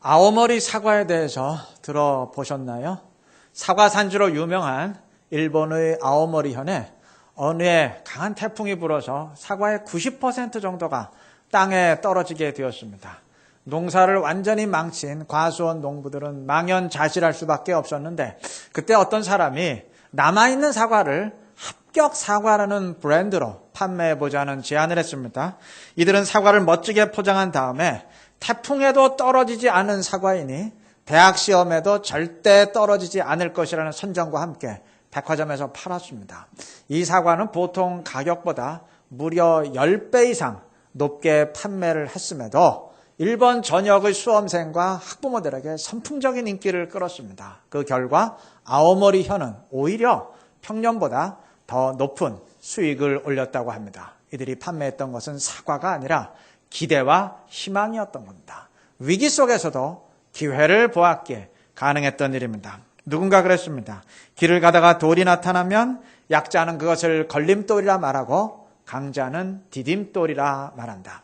아오머리 사과에 대해서 들어보셨나요? 사과 산지로 유명한 일본의 아오머리 현에 어느 해 강한 태풍이 불어서 사과의 90% 정도가 땅에 떨어지게 되었습니다. 농사를 완전히 망친 과수원 농부들은 망연자실할 수밖에 없었는데 그때 어떤 사람이 남아있는 사과를 합격 사과라는 브랜드로 판매해보자는 제안을 했습니다. 이들은 사과를 멋지게 포장한 다음에 태풍에도 떨어지지 않은 사과이니 대학 시험에도 절대 떨어지지 않을 것이라는 선정과 함께 백화점에서 팔았습니다. 이 사과는 보통 가격보다 무려 10배 이상 높게 판매를 했음에도 일본 전역의 수험생과 학부모들에게 선풍적인 인기를 끌었습니다. 그 결과 아오머리 현은 오히려 평년보다 더 높은 수익을 올렸다고 합니다. 이들이 판매했던 것은 사과가 아니라 기대와 희망이었던 겁니다. 위기 속에서도 기회를 보았기에 가능했던 일입니다. 누군가 그랬습니다. 길을 가다가 돌이 나타나면 약자는 그것을 걸림돌이라 말하고 강자는 디딤돌이라 말한다.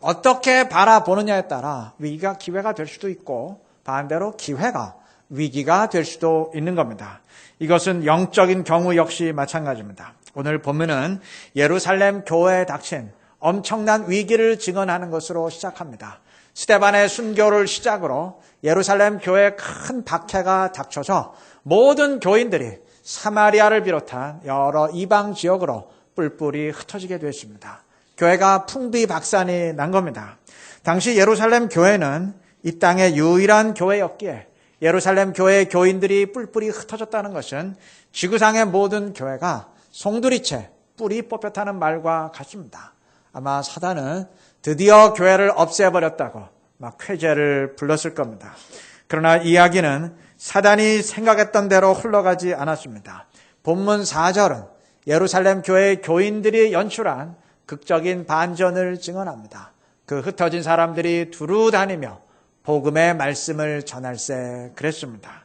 어떻게 바라보느냐에 따라 위기가 기회가 될 수도 있고 반대로 기회가 위기가 될 수도 있는 겁니다. 이것은 영적인 경우 역시 마찬가지입니다. 오늘 본문은 예루살렘 교회에 닥친 엄청난 위기를 증언하는 것으로 시작합니다. 스테반의 순교를 시작으로 예루살렘 교회에 큰 박해가 닥쳐서 모든 교인들이 사마리아를 비롯한 여러 이방 지역으로 뿔뿔이 흩어지게 됐습니다. 교회가 풍비박산이 난 겁니다. 당시 예루살렘 교회는 이 땅의 유일한 교회였기에 예루살렘 교회의 교인들이 뿔뿔이 흩어졌다는 것은 지구상의 모든 교회가 송두리째 뿔이 뽑혔다는 말과 같습니다. 아마 사단은 드디어 교회를 없애버렸다고 막 쾌재를 불렀을 겁니다. 그러나 이야기는 사단이 생각했던 대로 흘러가지 않았습니다. 본문 4절은 예루살렘 교회의 교인들이 연출한 극적인 반전을 증언합니다. 그 흩어진 사람들이 두루 다니며 복음의 말씀을 전할세 그랬습니다.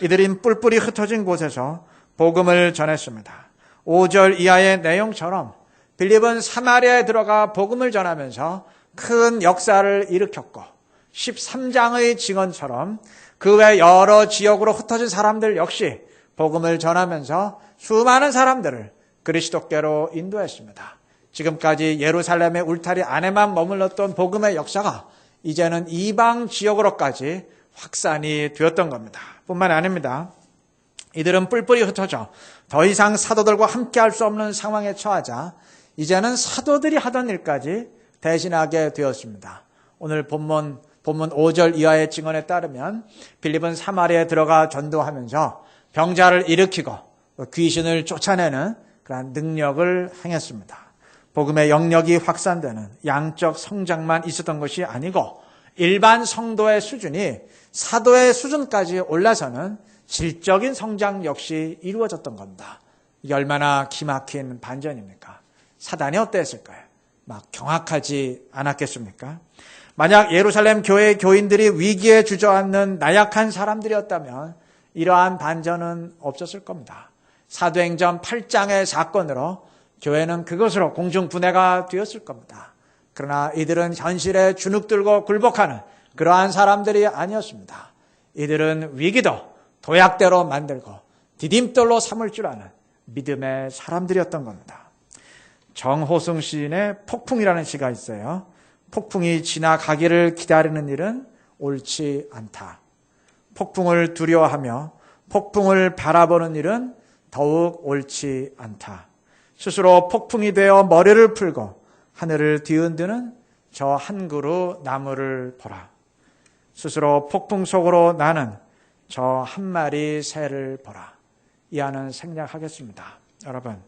이들인 뿔뿔이 흩어진 곳에서 복음을 전했습니다. 5절 이하의 내용처럼 빌립은 사마리아에 들어가 복음을 전하면서 큰 역사를 일으켰고 13장의 증언처럼 그 외 여러 지역으로 흩어진 사람들 역시 복음을 전하면서 수많은 사람들을 그리스도께로 인도했습니다. 지금까지 예루살렘의 울타리 안에만 머물렀던 복음의 역사가 이제는 이방 지역으로까지 확산이 되었던 겁니다. 뿐만 아닙니다. 이들은 뿔뿔이 흩어져 더 이상 사도들과 함께 할 수 없는 상황에 처하자 이제는 사도들이 하던 일까지 대신하게 되었습니다. 오늘 본문 본문 5절 이하의 증언에 따르면 빌립은 사마리아에 들어가 전도하면서 병자를 일으키고 귀신을 쫓아내는 그러한 능력을 행했습니다. 복음의 영역이 확산되는 양적 성장만 있었던 것이 아니고 일반 성도의 수준이 사도의 수준까지 올라서는 질적인 성장 역시 이루어졌던 겁니다. 이게 얼마나 기막힌 반전입니까? 사단이 어땠을까요? 막 경악하지 않았겠습니까? 만약 예루살렘 교회 교인들이 위기에 주저앉는 나약한 사람들이었다면 이러한 반전은 없었을 겁니다. 사도행전 8장의 사건으로 교회는 그것으로 공중분해가 되었을 겁니다. 그러나 이들은 현실에 주눅 들고 굴복하는 그러한 사람들이 아니었습니다. 이들은 위기도 도약대로 만들고 디딤돌로 삼을 줄 아는 믿음의 사람들이었던 겁니다. 정호승 시인의 폭풍이라는 시가 있어요. 폭풍이 지나가기를 기다리는 일은 옳지 않다. 폭풍을 두려워하며 폭풍을 바라보는 일은 더욱 옳지 않다. 스스로 폭풍이 되어 머리를 풀고 하늘을 뒤흔드는 저 한 그루 나무를 보라. 스스로 폭풍 속으로 나는 저 한 마리 새를 보라. 이하는 생략하겠습니다. 여러분,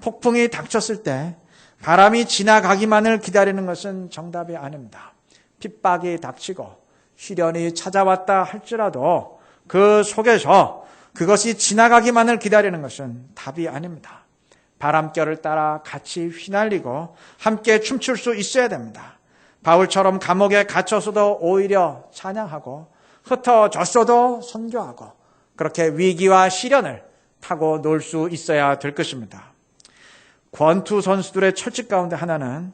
폭풍이 닥쳤을 때 바람이 지나가기만을 기다리는 것은 정답이 아닙니다. 핍박이 닥치고 시련이 찾아왔다 할지라도 그 속에서 그것이 지나가기만을 기다리는 것은 답이 아닙니다. 바람결을 따라 같이 휘날리고 함께 춤출 수 있어야 됩니다. 바울처럼 감옥에 갇혀서도 오히려 찬양하고 흩어졌어도 선교하고 그렇게 위기와 시련을 타고 놀 수 있어야 될 것입니다. 권투 선수들의 철칙 가운데 하나는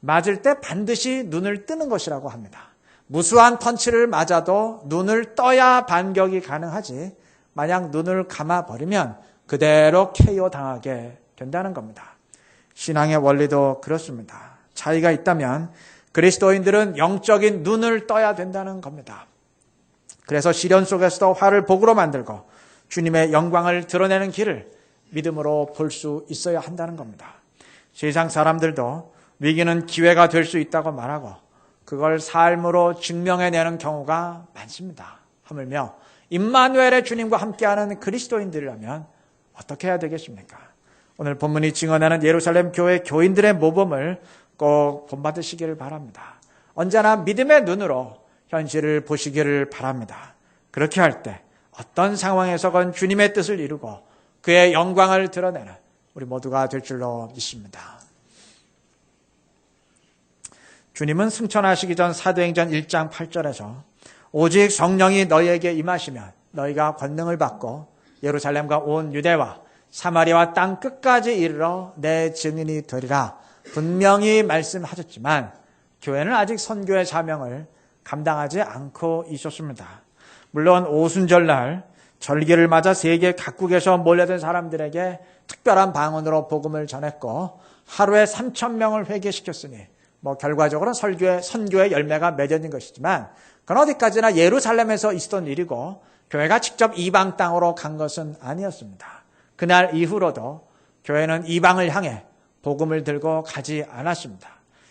맞을 때 반드시 눈을 뜨는 것이라고 합니다. 무수한 펀치를 맞아도 눈을 떠야 반격이 가능하지 만약 눈을 감아버리면 그대로 KO 당하게 된다는 겁니다. 신앙의 원리도 그렇습니다. 차이가 있다면 그리스도인들은 영적인 눈을 떠야 된다는 겁니다. 그래서 시련 속에서도 화를 복으로 만들고 주님의 영광을 드러내는 길을 믿음으로 볼 수 있어야 한다는 겁니다. 세상 사람들도 위기는 기회가 될 수 있다고 말하고 그걸 삶으로 증명해내는 경우가 많습니다. 하물며 임마누엘의 주님과 함께하는 그리스도인들이라면 어떻게 해야 되겠습니까? 오늘 본문이 증언하는 예루살렘 교회 교인들의 모범을 꼭 본받으시기를 바랍니다. 언제나 믿음의 눈으로 현실을 보시기를 바랍니다. 그렇게 할 때 어떤 상황에서건 주님의 뜻을 이루고 그의 영광을 드러내는 우리 모두가 될 줄로 믿습니다. 주님은 승천하시기 전 사도행전 1장 8절에서 오직 성령이 너희에게 임하시면 너희가 권능을 받고 예루살렘과 온 유대와 사마리아와 땅 끝까지 이르러 내 증인이 되리라 분명히 말씀하셨지만 교회는 아직 선교의 사명을 감당하지 않고 있었습니다. 물론 오순절날 절기를 맞아 세계 각국에서 몰려든 사람들에게 특별한 방언으로 복음을 전했고 하루에 3천 명을 회개시켰으니 뭐 결과적으로는 설교의 선교의 열매가 맺어진 것이지만 그건 어디까지나 예루살렘에서 있었던 일이고 교회가 직접 이방 땅으로 간 것은 아니었습니다. 그날 이후로도 교회는 이방을 향해 복음을 들고 가지 않았습니다.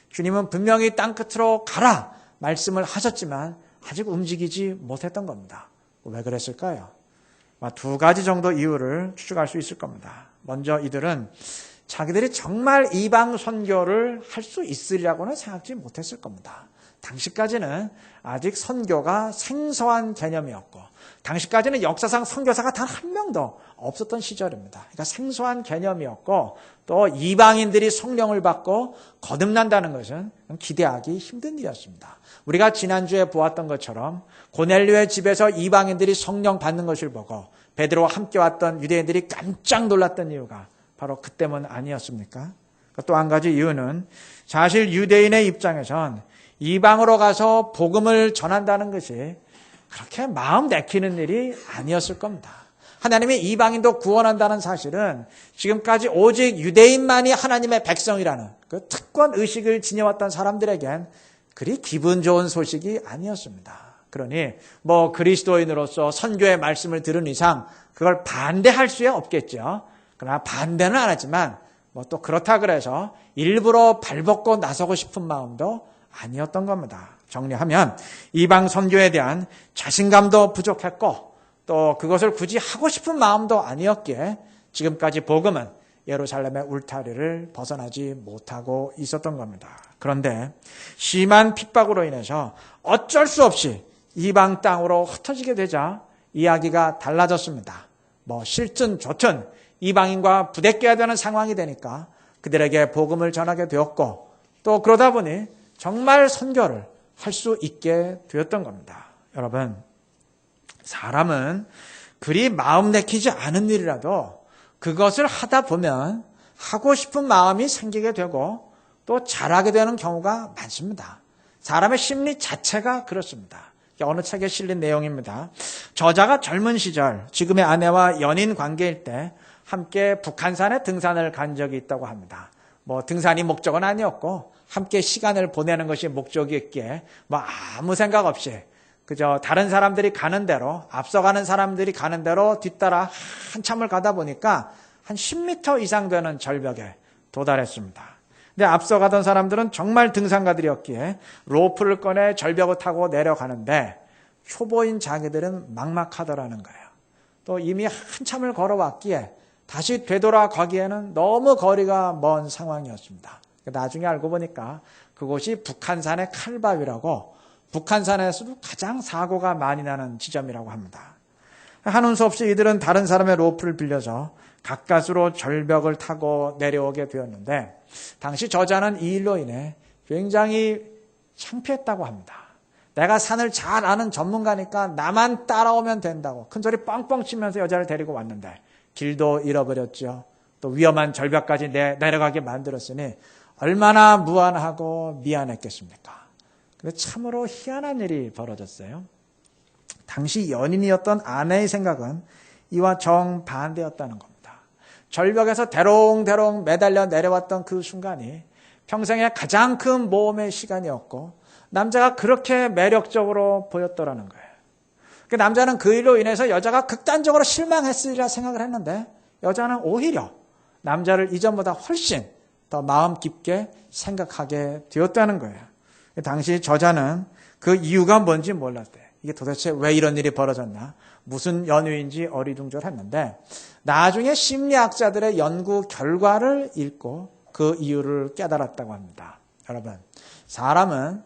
주님은 분명히 땅 끝으로 가라 말씀을 하셨지만 아직 움직이지 못했던 겁니다. 왜 그랬을까요? 두 가지 정도 이유를 추측할 수 있을 겁니다. 먼저 이들은 자기들이 정말 이방 선교를 할 수 있으리라고는 생각지 못했을 겁니다. 당시까지는 아직 선교가 생소한 개념이었고, 당시까지는 역사상 선교사가 단 한 명도 없었던 시절입니다. 그러니까 생소한 개념이었고, 또 이방인들이 성령을 받고 거듭난다는 것은 기대하기 힘든 일이었습니다. 우리가 지난주에 보았던 것처럼 고넬료의 집에서 이방인들이 성령 받는 것을 보고 베드로와 함께 왔던 유대인들이 깜짝 놀랐던 이유가 바로 그 때문 아니었습니까? 또 한 가지 이유는 사실 유대인의 입장에선 이방으로 가서 복음을 전한다는 것이 그렇게 마음 내키는 일이 아니었을 겁니다. 하나님이 이방인도 구원한다는 사실은 지금까지 오직 유대인만이 하나님의 백성이라는 그 특권 의식을 지녀왔던 사람들에겐 그리 기분 좋은 소식이 아니었습니다. 그러니 뭐 그리스도인으로서 선교의 말씀을 들은 이상 그걸 반대할 수야 없겠죠. 그러나 반대는 안 하지만 뭐 또 그렇다 그래서 일부러 발벗고 나서고 싶은 마음도 아니었던 겁니다. 정리하면 이방 선교에 대한 자신감도 부족했고 또 그것을 굳이 하고 싶은 마음도 아니었기에 지금까지 복음은 예루살렘의 울타리를 벗어나지 못하고 있었던 겁니다. 그런데 심한 핍박으로 인해서 어쩔 수 없이 이방 땅으로 흩어지게 되자 이야기가 달라졌습니다. 뭐 실든 좋든 이방인과 부대껴야 되는 상황이 되니까 그들에게 복음을 전하게 되었고 또 그러다 보니 정말 선교를 할 수 있게 되었던 겁니다. 여러분, 사람은 그리 마음 내키지 않은 일이라도 그것을 하다 보면 하고 싶은 마음이 생기게 되고 또 잘하게 되는 경우가 많습니다. 사람의 심리 자체가 그렇습니다. 어느 책에 실린 내용입니다. 저자가 젊은 시절 지금의 아내와 연인 관계일 때 함께 북한산에 등산을 간 적이 있다고 합니다. 뭐 등산이 목적은 아니었고 함께 시간을 보내는 것이 목적이었기에 뭐 아무 생각 없이 그저 다른 사람들이 가는 대로 앞서가는 사람들이 가는 대로 뒤따라 한참을 가다 보니까 한 10m 이상 되는 절벽에 도달했습니다. 근데 앞서가던 사람들은 정말 등산가들이었기에 로프를 꺼내 절벽을 타고 내려가는데 초보인 자기들은 막막하더라는 거예요. 또 이미 한참을 걸어왔기에 다시 되돌아가기에는 너무 거리가 먼 상황이었습니다. 나중에 알고 보니까 그곳이 북한산의 칼바위라고 북한산에서도 가장 사고가 많이 나는 지점이라고 합니다. 하는 수 없이 이들은 다른 사람의 로프를 빌려서 가까스로 절벽을 타고 내려오게 되었는데 당시 저자는 이 일로 인해 굉장히 창피했다고 합니다. 내가 산을 잘 아는 전문가니까 나만 따라오면 된다고 큰 소리 뻥뻥 치면서 여자를 데리고 왔는데 길도 잃어버렸죠. 또 위험한 절벽까지 내, 내려가게 만들었으니 얼마나 무안하고 미안했겠습니까? 근데 참으로 희한한 일이 벌어졌어요. 당시 연인이었던 아내의 생각은 이와 정반대였다는 겁니다. 절벽에서 대롱대롱 매달려 내려왔던 그 순간이 평생의 가장 큰 모험의 시간이었고 남자가 그렇게 매력적으로 보였더라는 거예요. 그 남자는 그 일로 인해서 여자가 극단적으로 실망했으리라 생각을 했는데 여자는 오히려 남자를 이전보다 훨씬 더 마음 깊게 생각하게 되었다는 거예요. 당시 저자는 그 이유가 뭔지 몰랐대. 이게 도대체 왜 이런 일이 벌어졌나? 무슨 연유인지 어리둥절했는데 나중에 심리학자들의 연구 결과를 읽고 그 이유를 깨달았다고 합니다. 여러분, 사람은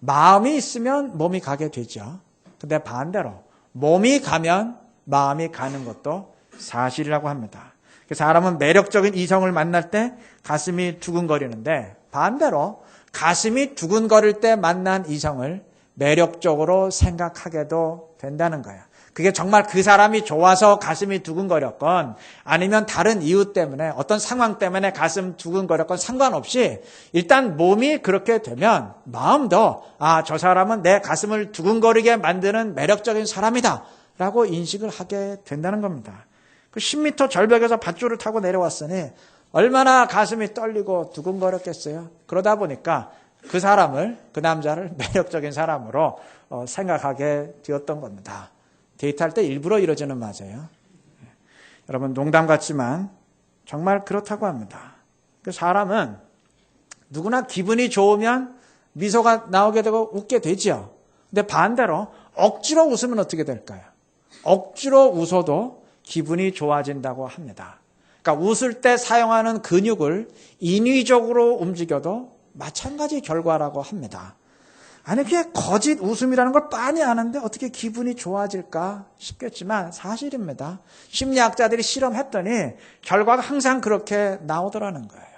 마음이 있으면 몸이 가게 되죠. 근데 반대로 몸이 가면 마음이 가는 것도 사실이라고 합니다. 사람은 매력적인 이성을 만날 때 가슴이 두근거리는데 반대로 가슴이 두근거릴 때 만난 이성을 매력적으로 생각하게도 된다는 거예요. 그게 정말 그 사람이 좋아서 가슴이 두근거렸건 아니면 다른 이유 때문에 어떤 상황 때문에 가슴 두근거렸건 상관없이 일단 몸이 그렇게 되면 마음도 아, 저 사람은 내 가슴을 두근거리게 만드는 매력적인 사람이다. 라고 인식을 하게 된다는 겁니다. 그 10m 절벽에서 밧줄을 타고 내려왔으니 얼마나 가슴이 떨리고 두근거렸겠어요. 그러다 보니까 그 사람을, 그 남자를 매력적인 사람으로 어, 생각하게 되었던 겁니다. 데이트할 때 일부러 이러지는 맞아요. 여러분, 농담 같지만 정말 그렇다고 합니다. 그 사람은 누구나 기분이 좋으면 미소가 나오게 되고 웃게 되지요. 근데 반대로 억지로 웃으면 어떻게 될까요? 억지로 웃어도 기분이 좋아진다고 합니다. 그러니까 웃을 때 사용하는 근육을 인위적으로 움직여도 마찬가지 결과라고 합니다. 아니, 그게 거짓 웃음이라는 걸 빤히 아는데 어떻게 기분이 좋아질까 싶겠지만 사실입니다. 심리학자들이 실험했더니 결과가 항상 그렇게 나오더라는 거예요.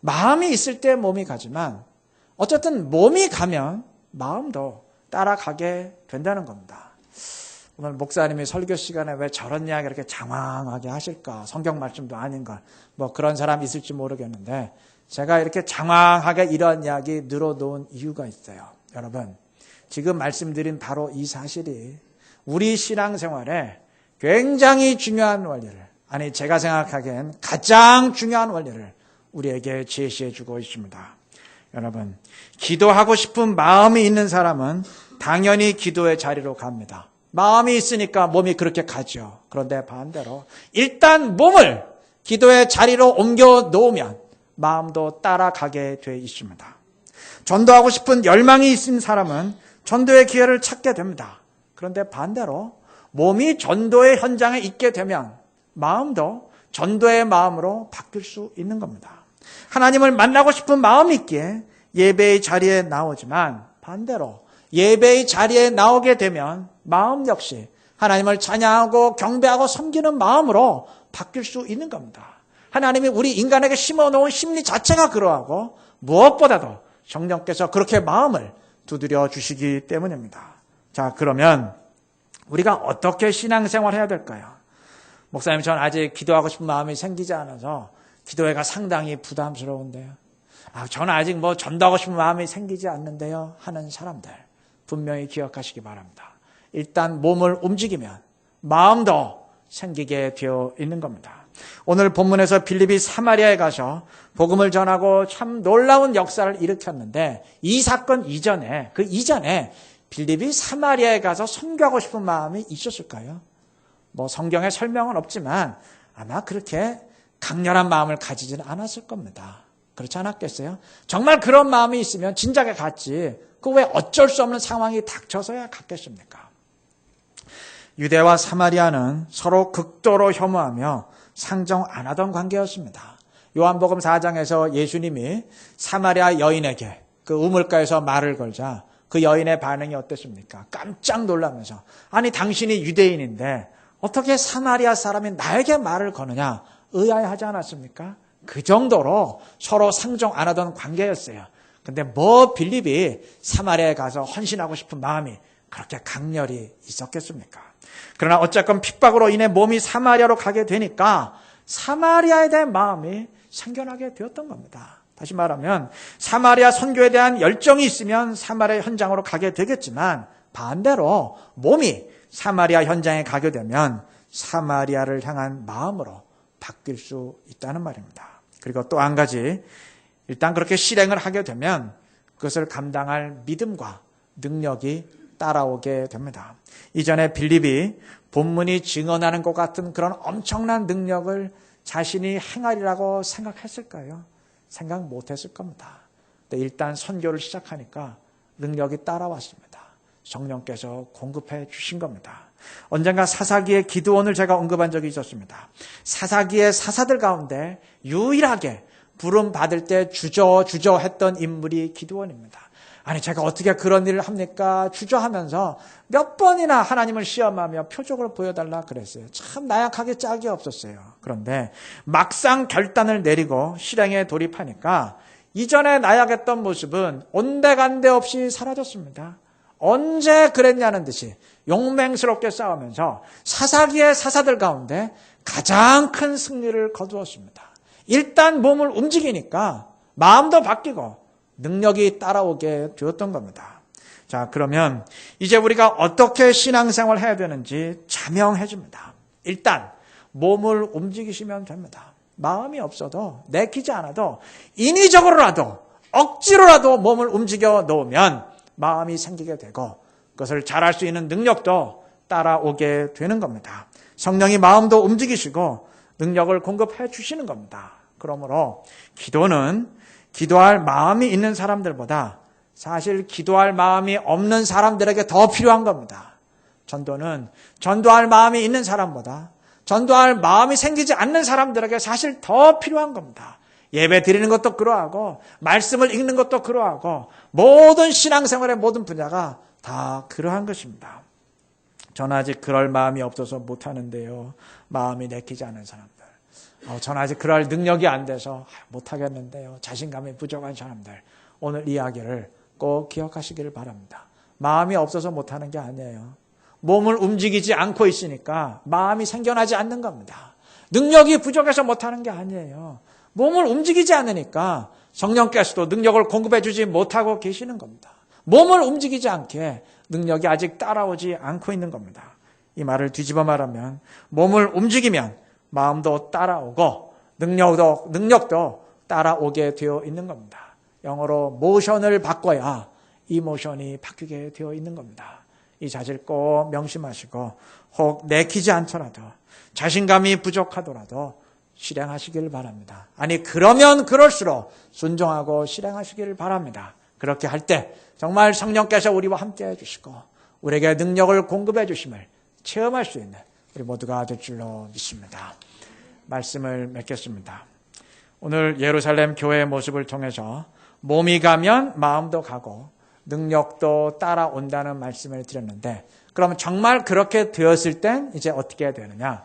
마음이 있을 때 몸이 가지만 어쨌든 몸이 가면 마음도 따라가게 된다는 겁니다. 오늘 목사님이 설교 시간에 왜 저런 이야기 이렇게 장황하게 하실까? 성경 말씀도 아닌가? 뭐 그런 사람 있을지 모르겠는데 제가 이렇게 장황하게 이런 이야기 늘어놓은 이유가 있어요. 여러분, 지금 말씀드린 바로 이 사실이 우리 신앙생활에 굉장히 중요한 원리를, 아니, 제가 생각하기엔 가장 중요한 원리를 우리에게 제시해 주고 있습니다. 여러분, 기도하고 싶은 마음이 있는 사람은 당연히 기도의 자리로 갑니다. 마음이 있으니까 몸이 그렇게 가죠. 그런데 반대로 일단 몸을 기도의 자리로 옮겨 놓으면 마음도 따라가게 돼 있습니다. 전도하고 싶은 열망이 있는 사람은 전도의 기회를 찾게 됩니다. 그런데 반대로 몸이 전도의 현장에 있게 되면 마음도 전도의 마음으로 바뀔 수 있는 겁니다. 하나님을 만나고 싶은 마음이 있기에 예배의 자리에 나오지만 반대로 예배의 자리에 나오게 되면 마음 역시 하나님을 찬양하고 경배하고 섬기는 마음으로 바뀔 수 있는 겁니다. 하나님이 우리 인간에게 심어놓은 심리 자체가 그러하고 무엇보다도 성령께서 그렇게 마음을 두드려 주시기 때문입니다. 자, 그러면 우리가 어떻게 신앙생활 해야 될까요? 목사님, 전 아직 기도하고 싶은 마음이 생기지 않아서 기도회가 상당히 부담스러운데요. 아, 저는 아직 뭐 전도하고 싶은 마음이 생기지 않는데요. 하는 사람들 분명히 기억하시기 바랍니다. 일단 몸을 움직이면 마음도 생기게 되어 있는 겁니다. 오늘 본문에서 빌립이 사마리아에 가서 복음을 전하고 참 놀라운 역사를 일으켰는데 이 사건 이전에 그 이전에 빌립이 사마리아에 가서 선교하고 싶은 마음이 있었을까요? 뭐 성경에 설명은 없지만 아마 그렇게 강렬한 마음을 가지지는 않았을 겁니다. 그렇지 않았겠어요? 정말 그런 마음이 있으면 진작에 갔지. 그 왜 어쩔 수 없는 상황이 닥쳐서야 갔겠습니까? 유대와 사마리아는 서로 극도로 혐오하며 상정 안 하던 관계였습니다. 요한복음 4장에서 예수님이 사마리아 여인에게 그 우물가에서 말을 걸자 그 여인의 반응이 어땠습니까? 깜짝 놀라면서 아니 당신이 유대인인데 어떻게 사마리아 사람이 나에게 말을 거느냐 의아해하지 않았습니까? 그 정도로 서로 상종 안 하던 관계였어요. 근데 뭐 빌립이 사마리아에 가서 헌신하고 싶은 마음이 그렇게 강렬히 있었겠습니까? 그러나 어쨌건 핍박으로 인해 몸이 사마리아로 가게 되니까 사마리아에 대한 마음이 생겨나게 되었던 겁니다. 다시 말하면 사마리아 선교에 대한 열정이 있으면 사마리아 현장으로 가게 되겠지만 반대로 몸이 사마리아 현장에 가게 되면 사마리아를 향한 마음으로 바뀔 수 있다는 말입니다. 그리고 또 한 가지 일단 그렇게 실행을 하게 되면 그것을 감당할 믿음과 능력이 따라오게 됩니다. 이전에 빌립이 본문이 증언하는 것 같은 그런 엄청난 능력을 자신이 행하리라고 생각했을까요? 생각 못 했을 겁니다. 일단 선교를 시작하니까 능력이 따라왔습니다. 성령께서 공급해 주신 겁니다. 언젠가 사사기의 기도원을 제가 언급한 적이 있었습니다. 사사기의 사사들 가운데 유일하게 부름 받을 때 주저주저 했던 인물이 기도원입니다. 아니 제가 어떻게 그런 일을 합니까? 주저하면서 몇 번이나 하나님을 시험하며 표적을 보여달라 그랬어요. 참 나약하게 짝이 없었어요. 그런데 막상 결단을 내리고 실행에 돌입하니까 이전에 나약했던 모습은 온데간데 없이 사라졌습니다. 언제 그랬냐는 듯이 용맹스럽게 싸우면서 사사기의 사사들 가운데 가장 큰 승리를 거두었습니다. 일단 몸을 움직이니까 마음도 바뀌고 능력이 따라오게 되었던 겁니다. 자, 그러면 이제 우리가 어떻게 신앙생활 해야 되는지 자명해 줍니다. 일단 몸을 움직이시면 됩니다. 마음이 없어도 내키지 않아도 인위적으로라도 억지로라도 몸을 움직여 놓으면 마음이 생기게 되고 그것을 잘할 수 있는 능력도 따라오게 되는 겁니다. 성령이 마음도 움직이시고 능력을 공급해 주시는 겁니다. 그러므로 기도는 기도할 마음이 있는 사람들보다 사실 기도할 마음이 없는 사람들에게 더 필요한 겁니다. 전도는 전도할 마음이 있는 사람보다 전도할 마음이 생기지 않는 사람들에게 사실 더 필요한 겁니다. 예배 드리는 것도 그러하고 말씀을 읽는 것도 그러하고 모든 신앙생활의 모든 분야가 다 그러한 것입니다. 저는 아직 그럴 마음이 없어서 못하는데요. 마음이 내키지 않은 사람들. 어, 저는 아직 그럴 능력이 안 돼서 못하겠는데요. 자신감이 부족한 사람들. 오늘 이야기를 꼭 기억하시기를 바랍니다. 마음이 없어서 못하는 게 아니에요. 몸을 움직이지 않고 있으니까 마음이 생겨나지 않는 겁니다. 능력이 부족해서 못하는 게 아니에요. 몸을 움직이지 않으니까 성령께서도 능력을 공급해 주지 못하고 계시는 겁니다. 몸을 움직이지 않게 능력이 아직 따라오지 않고 있는 겁니다. 이 말을 뒤집어 말하면 몸을 움직이면 마음도 따라오고 능력도 능력도 따라오게 되어 있는 겁니다. 영어로 모션을 바꿔야 이 모션이 바뀌게 되어 있는 겁니다. 이 사실 꼭 명심하시고 혹 내키지 않더라도 자신감이 부족하더라도 실행하시길 바랍니다. 아니 그러면 그럴수록 순종하고 실행하시길 바랍니다. 그렇게 할 때 정말 성령께서 우리와 함께 해주시고 우리에게 능력을 공급해 주심을 체험할 수 있는 우리 모두가 될 줄로 믿습니다. 말씀을 맺겠습니다. 오늘 예루살렘 교회의 모습을 통해서 몸이 가면 마음도 가고 능력도 따라온다는 말씀을 드렸는데 그러면 정말 그렇게 되었을 땐 이제 어떻게 해야 되느냐?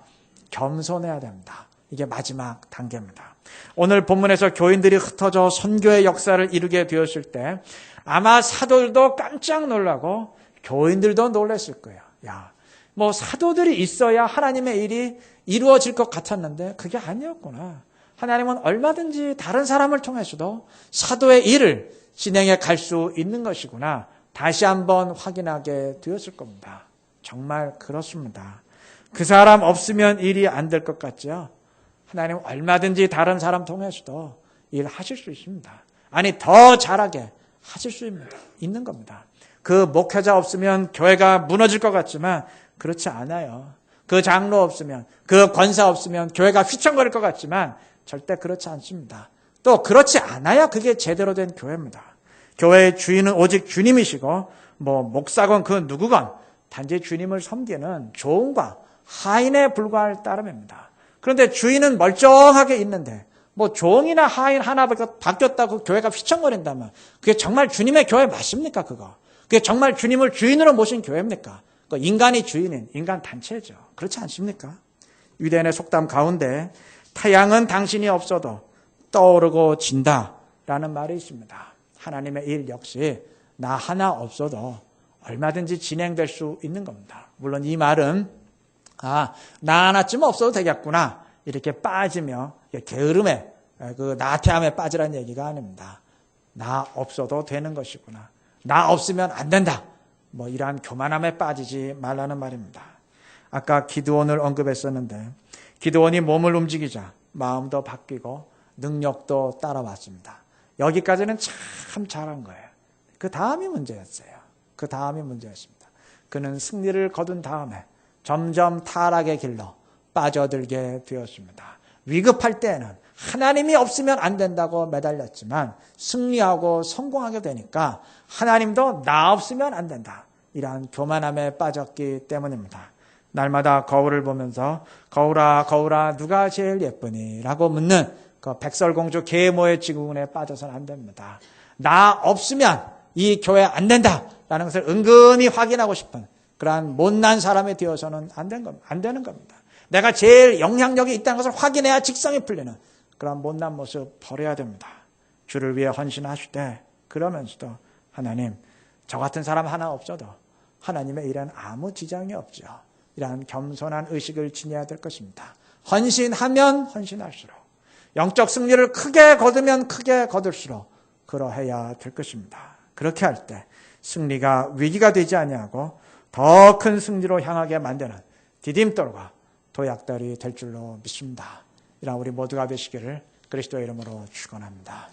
겸손해야 됩니다. 이게 마지막 단계입니다. 오늘 본문에서 교인들이 흩어져 선교의 역사를 이루게 되었을 때 아마 사도들도 깜짝 놀라고 교인들도 놀랐을 거예요. 야, 뭐 사도들이 있어야 하나님의 일이 이루어질 것 같았는데 그게 아니었구나. 하나님은 얼마든지 다른 사람을 통해서도 사도의 일을 진행해 갈 수 있는 것이구나. 다시 한번 확인하게 되었을 겁니다. 정말 그렇습니다. 그 사람 없으면 일이 안 될 것 같죠? 하나님은 얼마든지 다른 사람 통해서도 일을 하실 수 있습니다. 아니, 더 잘하게 하실 수 있는 겁니다. 그 목회자 없으면 교회가 무너질 것 같지만 그렇지 않아요. 그 장로 없으면, 그 권사 없으면 교회가 휘청거릴 것 같지만 절대 그렇지 않습니다. 또 그렇지 않아야 그게 제대로 된 교회입니다. 교회의 주인은 오직 주님이시고 뭐 목사건 그 누구건 단지 주님을 섬기는 종과 하인에 불과할 따름입니다. 그런데 주인은 멀쩡하게 있는데 뭐 종이나 하인 하나 바뀌었다고 교회가 휘청거린다면 그게 정말 주님의 교회 맞습니까 그거? 그게 정말 주님을 주인으로 모신 교회입니까? 그 인간이 주인인 인간 단체죠. 그렇지 않습니까? 유대인의 속담 가운데 태양은 당신이 없어도 떠오르고 진다라는 말이 있습니다. 하나님의 일 역시 나 하나 없어도 얼마든지 진행될 수 있는 겁니다. 물론 이 말은 아, 나 하나쯤 없어도 되겠구나. 이렇게 빠지며 게으름에 그 나태함에 빠지라는 얘기가 아닙니다. 나 없어도 되는 것이구나. 나 없으면 안 된다. 뭐 이러한 교만함에 빠지지 말라는 말입니다. 아까 기드온을 언급했었는데 기드온이 몸을 움직이자 마음도 바뀌고 능력도 따라왔습니다. 여기까지는 참 잘한 거예요. 그 다음이 문제였어요. 그 다음이 문제였습니다. 그는 승리를 거둔 다음에 점점 타락의 길로 빠져들게 되었습니다. 위급할 때에는 하나님이 없으면 안 된다고 매달렸지만 승리하고 성공하게 되니까 하나님도 나 없으면 안 된다. 이러한 교만함에 빠졌기 때문입니다. 날마다 거울을 보면서 거울아 거울아 누가 제일 예쁘니? 라고 묻는 그 백설공주 계모의 지구군에 빠져서는 안 됩니다. 나 없으면 이 교회 안 된다. 라는 것을 은근히 확인하고 싶은 그러한 못난 사람이 되어서는. 안 되는 겁니다. 내가 제일 영향력이 있다는 것을 확인해야 직성이 풀리는 그런 못난 모습 버려야 됩니다. 주를 위해 헌신하시되 그러면서도 하나님 저 같은 사람 하나 없어도 하나님의 일은 아무 지장이 없죠. 이러한 겸손한 의식을 지녀야 될 것입니다. 헌신하면 헌신할수록 영적 승리를 크게 거두면 크게 거둘수록 그러해야 될 것입니다. 그렇게 할 때 승리가 위기가 되지 아니하고 더 큰 승리로 향하게 만드는 디딤돌과 도약돌이 될 줄로 믿습니다. 이런 우리 모두가 되시기를 그리스도의 이름으로 축원합니다.